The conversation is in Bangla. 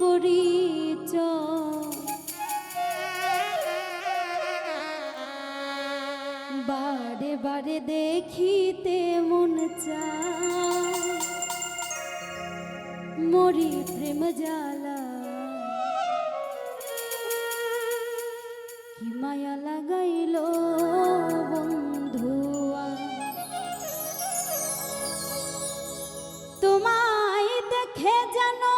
পরিচয় বারে বারে দেখিতে মন চায়। মরি প্রেম জ্বালা। কি মায়া লাগাইল বন্ধুয়া। তোমায় দেখে জানো